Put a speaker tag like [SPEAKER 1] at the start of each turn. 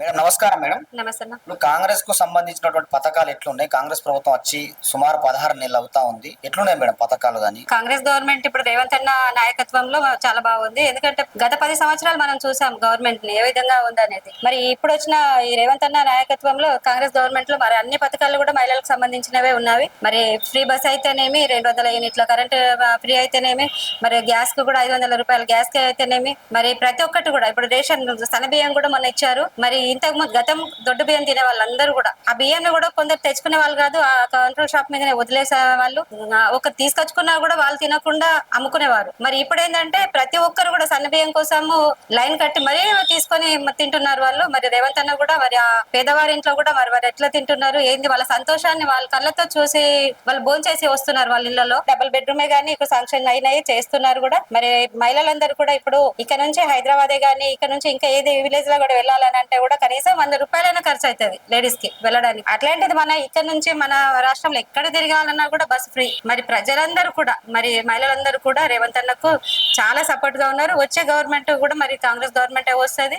[SPEAKER 1] Madam నమస్కారం madam.
[SPEAKER 2] నమస్తే
[SPEAKER 1] ఇప్పుడు కాంగ్రెస్కు సంబంధించినటువంటి పథకాలు ఎట్లున్నాయి? కాంగ్రెస్ ప్రభుత్వం వచ్చి సుమారు పదహారు నెలలు అవుతా ఉంది. ఎట్లున్నాయి మేడం పథకాలు కానీ?
[SPEAKER 2] కాంగ్రెస్ గవర్నమెంట్ ఇప్పుడు రేవంత్ అన్న నాయకత్వంలో చాలా బాగుంది. ఎందుకంటే గత పది సంవత్సరాలు మనం చూసాం గవర్నమెంట్ని ఏ విధంగా ఉందనేది. మరి ఇప్పుడు వచ్చిన ఈ రేవంత్ అన్న నాయకత్వంలో కాంగ్రెస్ గవర్నమెంట్లో మరి అన్ని పథకాలు కూడా మహిళలకు సంబంధించినవే ఉన్నవి. మరి ఫ్రీ బస్ అయితేనేమి రెండు వందల యూనిట్ల కరెంట్ ఫ్రీ అయితేనేమి మరి గ్యాస్కు కూడా ఐదు వందల రూపాయల గ్యాస్కి అయితేనేమి మరి ప్రతి ఒక్కటి కూడా. ఇప్పుడు రేషన్ సన్న బియ్యం కూడా మొన్న ఇచ్చారు. మరి ఇంతకు ముందు గతం దొడ్డు బియ్యం తినే వాళ్ళందరూ కూడా ఆ బియ్యాన్ని కూడా కొందరు తెచ్చుకునే వాళ్ళు కాదు ఆ కంట్రోల్ షాప్ మీదనే వదిలేసే వాళ్ళు ఒక తీసుకొచ్చుకున్నా కూడా వాళ్ళు తినకుండా అమ్ముకునేవారు. మరి ఇప్పుడు ఏంటంటే ప్రతి ఒక్కరు కూడా సన్న బియ్యం కోసము లైన్ కట్టి మరీ తీసుకొని తింటున్నారు వాళ్ళు. మరి రేవంత్ అన్న కూడా మరి ఆ పేదవారి ఇంట్లో కూడా మరి వారు ఎట్లా తింటున్నారు ఏంది వాళ్ళ సంతోషాన్ని వాళ్ళ కళ్ళతో చూసి వాళ్ళు భోంచేసి వస్తున్నారు వాళ్ళ ఇళ్ళలో. డబుల్ బెడ్రూమే గానీ ఇప్పుడు సాంక్షన్ అయినాయి చేస్తున్నారు కూడా. మరి మహిళలందరూ కూడా ఇప్పుడు ఇక్కడ నుంచి హైదరాబాదే గానీ ఇక్కడ నుంచి ఇంకా ఏది విలేజ్లో కూడా వెళ్ళాలని అంటే కూడా కూడా కనీసం వంద రూపాయలైనా ఖర్చు అవుతుంది లేడీస్కి వెళ్ళడానికి. అట్లాంటిది మన ఇక్కడ నుంచి మన రాష్ట్రంలో ఎక్కడ తిరగాలన్నా కూడా బస్ ఫ్రీ. మరి ప్రజలందరూ కూడా మరి మహిళలందరూ కూడా రేవంత్ అన్నకు చాలా సపోర్ట్గా ఉన్నారు. వచ్చే గవర్నమెంట్ కూడా మరి కాంగ్రెస్ గవర్నమెంట్ వస్తుంది.